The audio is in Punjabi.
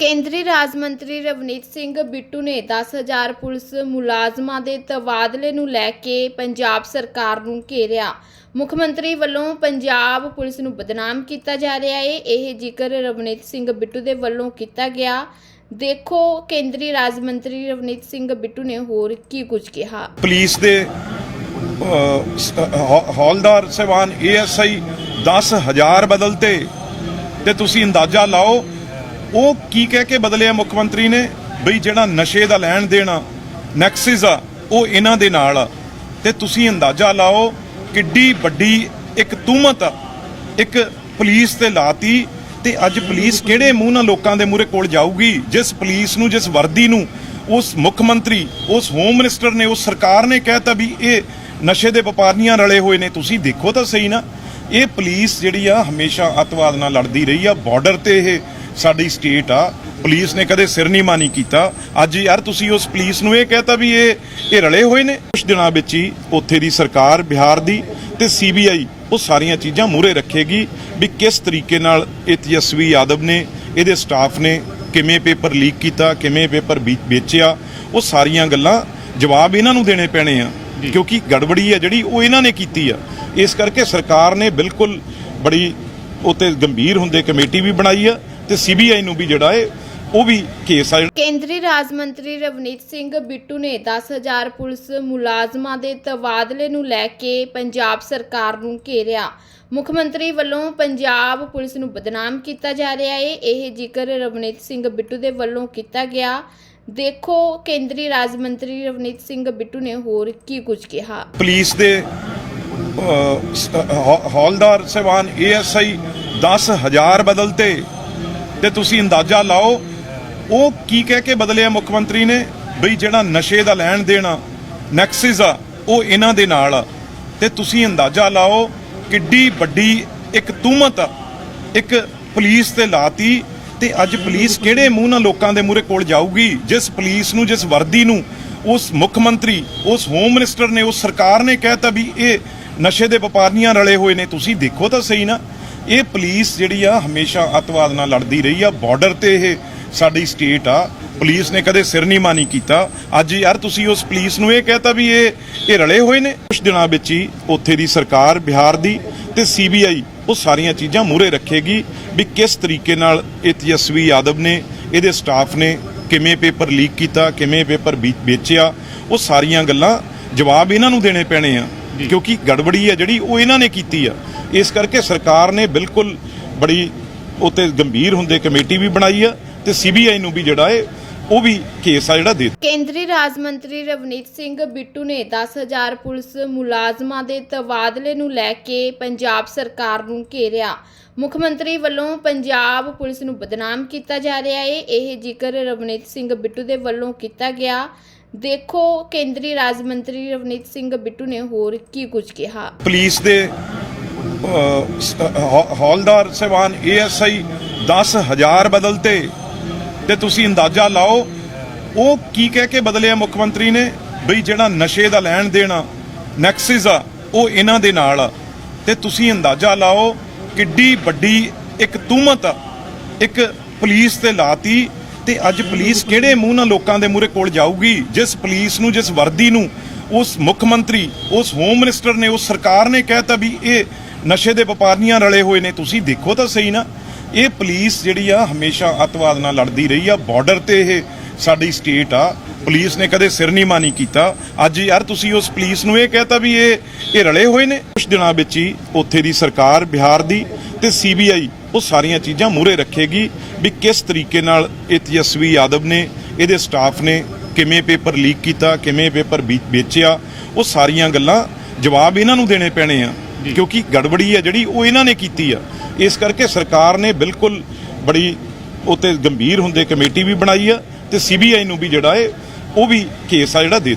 ਕੇਂਦਰੀ ਰਾਜ ਮੰਤਰੀ ਰਵਨੀਤ ਸਿੰਘ ਬਿੱਟੂ ਨੇ 10000 ਪੁਲਿਸ ਮੁਲਾਜ਼ਮਾਂ ਦੇ ਤਬਾਦਲੇ ਨੂੰ ਲੈ ਕੇ ਪੰਜਾਬ ਸਰਕਾਰ ਨੂੰ ਘੇਰਿਆ। ਮੁੱਖ ਮੰਤਰੀ ਵੱਲੋਂ ਪੰਜਾਬ ਪੁਲਿਸ ਨੂੰ ਬਦਨਾਮ ਕੀਤਾ ਜਾ ਰਿਹਾ ਹੈ ਇਹ ਜ਼ਿਕਰ ਰਵਨੀਤ ਸਿੰਘ ਬਿੱਟੂ ਦੇ ਵੱਲੋਂ ਕੀਤਾ ਗਿਆ। ਦੇਖੋ, ਕੇਂਦਰੀ ਰਾਜ ਮੰਤਰੀ ਰਵਨੀਤ ਸਿੰਘ ਬਿੱਟੂ ਨੇ ਹੋਰ ਕੀ ਕੁਝ ਕਿਹਾ? ਪੁਲਿਸ ਦੇ ਹੌਲਦਾਰ ਸਹਿਬਾਨ ਏਐਸਆਈ 10000 ਬਦਲਤੇ ਤੇ ਤੁਸੀਂ ਅੰਦਾਜ਼ਾ ਲਾਓ ਉਹ ਕੀ ਕਹਿ ਕੇ ਬਦਲਿਆ ਮੁੱਖ ਮੰਤਰੀ ਨੇ? ਬਈ ਜਿਹੜਾ ਨਸ਼ੇ ਦਾ ਲੈਣ ਦੇਣਾ ਨੈਕਸਿਸ ਆ, ਉਹ ਇਹਨਾਂ ਦੇ ਨਾਲ ਆ। ਤੇ ਤੁਸੀਂ ਅੰਦਾਜ਼ਾ ਲਾਓ ਕਿੱਡੀ ਵੱਡੀ ਇੱਕ ਤੂਮਤ ਆ, ਇੱਕ ਪੁਲਿਸ ਤੇ ਲਾਤੀ ਤੇ ਅੱਜ ਪੁਲਿਸ ਕਿਹੜੇ ਮੂੰਹ ਨਾਲ ਲੋਕਾਂ ਦੇ ਮੂਹਰੇ ਕੋਲ ਜਾਊਗੀ? ਜਿਸ ਪੁਲਿਸ ਨੂੰ, ਜਿਸ ਵਰਦੀ ਨੂੰ, ਉਸ ਮੁੱਖ ਮੰਤਰੀ, ਉਸ ਹੋਮ ਮਿਨਿਸਟਰ ਨੇ, ਉਸ ਸਰਕਾਰ ਨੇ ਕਹਿਤਾ ਵੀ ਇਹ ਨਸ਼ੇ ਦੇ ਵਪਾਰੀਆਂ ਰਲੇ ਹੋਏ ਨੇ। ਤੁਸੀਂ ਦੇਖੋ ਤਾਂ ਸਹੀ ਨਾ, ਇਹ ਪੁਲਿਸ ਜਿਹੜੀ ਆ ਹਮੇਸ਼ਾ ਅੱਤਵਾਦ ਨਾਲ ਲੜਦੀ ਰਹੀ ਆ ਬਾਰਡਰ ਤੇ ਇਹ ਸਾਡੀ ਸਟੇਟ ਆ ਪੁਲਿਸ ਨੇ ਕਦੇ ਸਿਰ ਨਹੀਂ ਮਾਨੀ ਕੀਤਾ। ਅੱਜ ਯਾਰ ਤੁਸੀਂ ਉਸ ਪੁਲਿਸ ਨੂੰ ਇਹ ਕਹਿਤਾ ਵੀ ਇਹ ਇਹ ਰਲੇ ਹੋਏ ਨੇ। ਕੁਝ ਦਿਨਾਂ ਵਿੱਚ ਹੀ ਉੱਥੇ ਦੀ ਸਰਕਾਰ ਬਿਹਾਰ ਦੀ ਤੇ ਸੀਬੀਆਈ ਉਹ ਸਾਰੀਆਂ ਚੀਜ਼ਾਂ ਮੂਹਰੇ ਰੱਖੇਗੀ ਵੀ ਕਿਸ ਤਰੀਕੇ ਨਾਲ ਇਹ ਤੇਜਸਵੀ ਯਾਦਵ ਨੇ ਇਹਦੇ ਸਟਾਫ ਨੇ ਕਿਵੇਂ ਪੇਪਰ ਲੀਕ ਕੀਤਾ ਕਿਵੇਂ ਪੇਪਰ ਵੇਚਿਆ ਉਹ ਸਾਰੀਆਂ ਗੱਲਾਂ ਜਵਾਬ ਇਹਨਾਂ ਨੂੰ ਦੇਣੇ ਪੈਣੇ ਆ। ਕਿਉਂਕਿ ਗੜਬੜੀ ਹੈ ਜਿਹੜੀ ਉਹ ਇਹਨਾਂ ਨੇ ਕੀਤੀ ਆ। ਇਸ ਕਰਕੇ ਸਰਕਾਰ ਨੇ ਬਿਲਕੁਲ ਬੜੀ ਉਤੇ ਗੰਭੀਰ ਹੁੰਦੇ ਕਮੇਟੀ ਵੀ ਬਣਾਈ ਆ। ਤੇ ਸੀਬੀਆਈ ਨੂੰ ਵੀ ਜਿਹੜਾ ਹੈ ਉਹ ਵੀ ਕੇਸ ਆ ਕੇਂਦਰੀ ਰਾਜ ਮੰਤਰੀ ਰਵਨੀਤ ਸਿੰਘ ਬਿੱਟੂ ਨੇ 10000 ਪੁਲਿਸ ਮੁਲਾਜ਼ਮਾਂ ਦੇ ਤਬਾਦਲੇ ਨੂੰ ਲੈ ਕੇ ਪੰਜਾਬ ਸਰਕਾਰ ਨੂੰ ਘੇਰਿਆ। ਮੁੱਖ ਮੰਤਰੀ ਵੱਲੋਂ ਪੰਜਾਬ ਪੁਲਿਸ ਨੂੰ ਬਦਨਾਮ ਕੀਤਾ ਜਾ ਰਿਹਾ ਹੈ ਇਹ ਜ਼ਿਕਰ ਰਵਨੀਤ ਸਿੰਘ ਬਿੱਟੂ ਦੇ ਵੱਲੋਂ ਕੀਤਾ ਗਿਆ। ਦੇਖੋ ਕੇਂਦਰੀ ਰਾਜ ਮੰਤਰੀ ਰਵਨੀਤ ਸਿੰਘ ਬਿੱਟੂ ਨੇ ਹੋਰ ਕੀ ਕੁਝ ਕਿਹਾ। ਪੁਲਿਸ ਦੇ ਹੌਲਦਾਰ ਸਹਿਬਾਨ ਏਐਸਆਈ 10000 ਬਦਲਤੇ। ਤੇ ਤੁਸੀਂ ਅੰਦਾਜ਼ਾ ਲਾਓ, ਉਹ ਕੀ ਕਹਿ ਕੇ ਬਦਲਿਆ ਮੁੱਖ ਮੰਤਰੀ ਨੇ? ਬਈ ਜਿਹੜਾ ਨਸ਼ੇ ਦਾ ਲੈਣ ਦੇਣਾ ਨੈਕਸਿਸ ਆ, ਉਹ ਇਹਨਾਂ ਦੇ ਨਾਲ ਆ। ਤੇ ਤੁਸੀਂ ਅੰਦਾਜ਼ਾ ਲਾਓ, ਕਿੱਡੀ ਵੱਡੀ ਇੱਕ ਤੁਹਮਤ ਆ, ਇੱਕ ਪੁਲਿਸ ਤੇ ਲਾਤੀ, ਤੇ ਅੱਜ ਪੁਲਿਸ ਕਿਹੜੇ ਮੂੰਹ ਨਾਲ ਲੋਕਾਂ ਦੇ ਮੂਹਰੇ ਕੋਲ ਜਾਊਗੀ? ਜਿਸ ਪੁਲਿਸ ਨੂੰ, ਜਿਸ ਵਰਦੀ ਨੂੰ, ਉਸ ਮੁੱਖ ਮੰਤਰੀ, ਉਸ ਹੋਮ ਮਿਨਿਸਟਰ ਨੇ, ਉਸ ਸਰਕਾਰ ਨੇ ਕਹਿਤਾ ਵੀ ਇਹ ਨਸ਼ੇ ਦੇ ਵਪਾਰੀਆਂ ਰਲੇ ਹੋਏ ਨੇ। ਤੁਸੀਂ ਦੇਖੋ ਤਾਂ ਸਹੀ ਨਾ। ਇਹ ਪੁਲਿਸ ਜਿਹੜੀ ਆ ਹਮੇਸ਼ਾ ਅੱਤਵਾਦ ਨਾਲ ਲੜਦੀ ਰਹੀ ਆ। ਬਾਰਡਰ ਤੇ ਇਹ ਸਾਡੀ ਸਟੇਟ ਆ। ਪੁਲਿਸ ਨੇ ਕਦੇ ਸਿਰ ਨਹੀਂ ਮਾਨੀ ਕੀਤਾ। ਅੱਜ ਯਾਰ ਤੁਸੀਂ ਉਸ ਪੁਲਿਸ ਨੂੰ ਇਹ ਕਹਿਤਾ ਵੀ ਇਹ ਇਹ ਰਲੇ ਹੋਏ ਨੇ। ਕੁਝ ਦਿਨਾਂ ਵਿੱਚ ਹੀ ਉੱਥੇ ਦੀ ਸਰਕਾਰ ਬਿਹਾਰ ਦੀ ਤੇ ਸੀਬੀਆਈ ਉਹ ਸਾਰੀਆਂ ਚੀਜ਼ਾਂ ਮੂਹਰੇ ਰੱਖੇਗੀ ਵੀ ਕਿਸ ਤਰੀਕੇ ਨਾਲ ਇਹ ਤੇਜਸਵੀ ਯਾਦਵ ਨੇ, ਇਹਦੇ ਸਟਾਫ ਨੇ ਕਿਵੇਂ ਪੇਪਰ ਲੀਕ ਕੀਤਾ, ਕਿਵੇਂ ਪੇਪਰ ਵੀ- ਵੇਚਿਆ, ਉਹ ਸਾਰੀਆਂ ਗੱਲਾਂ ਜਵਾਬ ਇਹਨਾਂ ਨੂੰ ਦੇਣੇ ਪੈਣੇ ਆ। ਕਿਉਂਕਿ ਗੜਬੜੀ ਹੈ ਜਿਹੜੀ ਉਹ ਇਹਨਾਂ ਨੇ ਕੀਤੀ ਆ। ਇਸ ਕਰਕੇ ਸਰਕਾਰ ਨੇ ਬਿਲਕੁਲ ਬੜੀ ਉਤੇ ਗੰਭੀਰ ਹੁੰਦੇ ਕਮੇਟੀ ਵੀ ਬਣਾਈ ਆ ਤੇ ਸੀਬੀਆਈ ਨੂੰ ਵੀ ਜਿਹੜਾ ਹੈ ਉਹ ਵੀ ਕੇਸ ਆ ਜਿਹੜਾ ਦੇ ਕੇਂਦਰੀ ਰਾਜ ਮੰਤਰੀ ਰਵਨੀਤ ਸਿੰਘ ਬਿੱਟੂ ਨੇ 10000 ਪੁਲਿਸ ਮੁਲਾਜ਼ਮਾਂ ਦੇ ਤਬਾਦਲੇ ਨੂੰ ਲੈ ਕੇ ਪੰਜਾਬ ਸਰਕਾਰ ਨੂੰ ਘੇਰਿਆ। ਮੁੱਖ ਮੰਤਰੀ ਵੱਲੋਂ ਪੰਜਾਬ ਪੁਲਿਸ ਨੂੰ ਬਦਨਾਮ ਕੀਤਾ ਜਾ ਰਿਹਾ ਹੈ ਇਹ ਜ਼ਿਕਰ ਰਵਨੀਤ ਸਿੰਘ ਬਿੱਟੂ ਦੇ ਵੱਲੋਂ ਕੀਤਾ ਗਿਆ। ਦੇਖੋ ਕੇਂਦਰੀ ਰਾਜ ਮੰਤਰੀ ਰਵਨੀਤ ਸਿੰਘ ਬਿੱਟੂ ਨੇ ਹੋਰ ਕੀ ਕੁਝ ਕਿਹਾ? ਪੁਲਿਸ ਦੇ ਅਹ, ਸ- ਹੌ- ਹੌਲਦਾਰ ਸਹਿਬਾਨ ਏਐਸਆਈ 10000 ਬਦਲਤੇ ਤੇ ਤੁਸੀਂ ਅੰਦਾਜ਼ਾ ਲਾਓ ਉਹ ਕੀ ਕਹਿ ਕੇ ਬਦਲਿਆ ਮੁੱਖ ਮੰਤਰੀ ਨੇ? ਬਈ ਜਿਹੜਾ ਨਸ਼ੇ ਦਾ ਲੈਣ ਦੇਣਾ ਨੈਕਸਿਸ ਆ ਉਹ ਇਹਨਾਂ ਦੇ ਨਾਲ ਆ। ਤੇ ਤੁਸੀਂ ਅੰਦਾਜ਼ਾ ਲਾਓ ਕਿੱਡੀ ਵੱਡੀ ਇੱਕ ਤੂਮਤ ਆ ਇੱਕ ਪੁਲਿਸ ਤੇ ਲਾਤੀ ਤੇ ਅੱਜ ਪੁਲਿਸ ਕਿਹੜੇ ਮੂੰਹ ਨਾਲ ਲੋਕਾਂ ਦੇ ਮੂਹਰੇ ਕੋਲ ਜਾਊਗੀ? ਜਿਸ ਪੁਲਿਸ ਨੂੰ, ਜਿਸ ਵਰਦੀ ਨੂੰ, ਉਸ ਮੁੱਖ ਮੰਤਰੀ, ਉਸ ਹੋਮ ਮਿਨਿਸਟਰ ਨੇ, ਉਸ ਸਰਕਾਰ ਨੇ ਕਹਿਤਾ ਵੀ ਇਹ ਨਸ਼ੇ ਦੇ ਵਪਾਰੀਆਂ ਰਲੇ ਹੋਏ ਨੇ। ਤੁਸੀਂ ਦੇਖੋ ਤਾਂ ਸਹੀ ਨਾ, ਇਹ ਪੁਲਿਸ ਜਿਹੜੀ ਆ ਹਮੇਸ਼ਾ ਅੱਤਵਾਦ ਨਾਲ ਲੜਦੀ ਰਹੀ ਆ। ਬਾਰਡਰ ਤੇ ਇਹ ਸਾਡੀ ਸਟੇਟ ਆ। ਪੁਲਿਸ ਨੇ ਕਦੇ ਸਿਰ ਨਹੀਂ ਮਾਨੀ ਕੀਤਾ। ਅੱਜ ਯਾਰ ਤੁਸੀਂ ਉਸ ਪੁਲਿਸ ਨੂੰ ਇਹ ਕਹਿਤਾ ਵੀ ਇਹ ਇਹ ਰਲੇ ਹੋਏ ਨੇ। ਕੁਝ ਦਿਨਾਂ ਵਿੱਚ ਹੀ ਉੱਥੇ ਦੀ ਸਰਕਾਰ ਬਿਹਾਰ ਦੀ ਤੇ ਸੀਬੀਆਈ ਉਹ ਸਾਰੀਆਂ ਚੀਜ਼ਾਂ ਮੂਹਰੇ ਰੱਖੇਗੀ ਵੀ ਕਿਸ ਤਰੀਕੇ ਨਾਲ ਇਹ ਤੇਜਸਵੀ ਯਾਦਵ ਨੇ ਇਹਦੇ ਸਟਾਫ ਨੇ ਕਿਵੇਂ ਪੇਪਰ ਲੀਕ ਕੀਤਾ ਕਿਵੇਂ ਪੇਪਰ ਵੇਚਿਆ ਉਹ ਸਾਰੀਆਂ ਗੱਲਾਂ ਜਵਾਬ ਇਹਨਾਂ ਨੂੰ ਦੇਣੇ ਪੈਣੇ ਆ। ਕਿਉਂਕਿ ਗੜਬੜੀ ਹੈ ਜਿਹੜੀ ਉਹ ਇਹਨਾਂ ਨੇ ਕੀਤੀ ਆ। ਇਸ ਕਰਕੇ ਸਰਕਾਰ ਨੇ ਬਿਲਕੁਲ ਬੜੀ ਉਤੇ ਗੰਭੀਰ ਹੁੰਦੇ ਕਮੇਟੀ ਵੀ ਬਣਾਈ ਆ ਤੇ ਸੀਬੀਆਈ ਨੂੰ ਵੀ ਜਿਹੜਾ ਹੈ ਉਹ ਵੀ ਕੇਸ ਆ ਜਿਹੜਾ ਦੇ